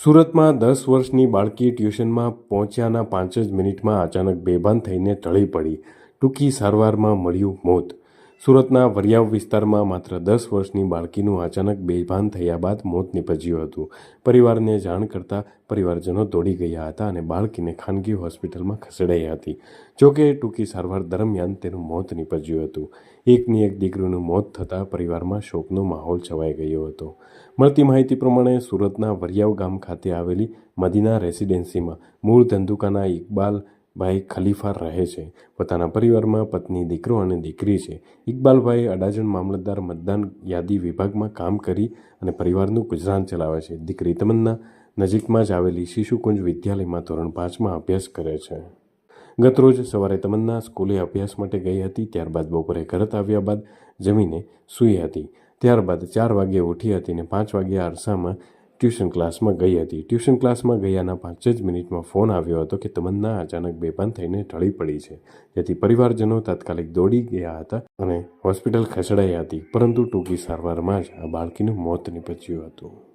સુરતમાં દસ વર્ષની બાળકી ટ્યુશનમાં પહોંચ્યાના પાંચ જ મિનિટમાં અચાનક બેભાન થઈને ઢળી પડી. ટૂંકી સારવારમાં મળ્યું મોત. સુરતના વરિયાવ વિસ્તારમાં માત્ર દસ વર્ષની બાળકીનું અચાનક બેભાન થયા બાદ મોત નીપજ્યું હતું. પરિવારને જાણ કરતાં પરિવારજનો દોડી ગયા હતા અને બાળકીને ખાનગી હોસ્પિટલમાં ખસેડાઈ હતી. જોકે ટૂંકી સારવાર દરમિયાન તેનું મોત નીપજ્યું હતું. એકની એક દીકરીનું મોત થતાં પરિવારમાં શોકનો માહોલ છવાઈ ગયો હતો. મળતી માહિતી પ્રમાણે સુરતના વરિયાવ ગામ ખાતે આવેલી મદીના રેસિડેન્સીમાં મૂળ ધંધુકાના ઇકબાલભાઈ ખલીફા રહે છે. પોતાના પરિવારમાં પત્ની, દીકરો અને દીકરી છે. ઇકબાલભાઈ અડાજણ મામલતદાર મતદાન યાદી વિભાગમાં કામ કરી અને પરિવારનું ગુજરાન ચલાવે છે. દીકરી તમન્ના નજીકમાં જ આવેલી શિશુકુંજ વિદ્યાલયમાં ધોરણ પાંચમાં અભ્યાસ કરે છે. ગતરોજ સવારે તમન્ના સ્કૂલે અભ્યાસ માટે ગઈ હતી. ત્યારબાદ બપોરે ઘરત આવ્યા બાદ જમીને સૂઈ હતી. ત્યારબાદ ચાર વાગ્યે ઉઠી હતી અને પાંચ વાગ્યે અરસામાં ટ્યુશન ક્લાસમાં ગઈ હતી. ટ્યુશન ક્લાસમાં ગયાના પાંચ જ મિનિટમાં ફોન આવ્યો હતો કે તમન્ના અચાનક બેભાન થઈને ઢળી પડી છે. જેથી પરિવારજનો તાત્કાલિક દોડી ગયા હતા અને હોસ્પિટલ ખસેડાઈ હતી. પરંતુ ટૂંકી સારવારમાં જ આ બાળકીનું મોત નીપજ્યું હતું.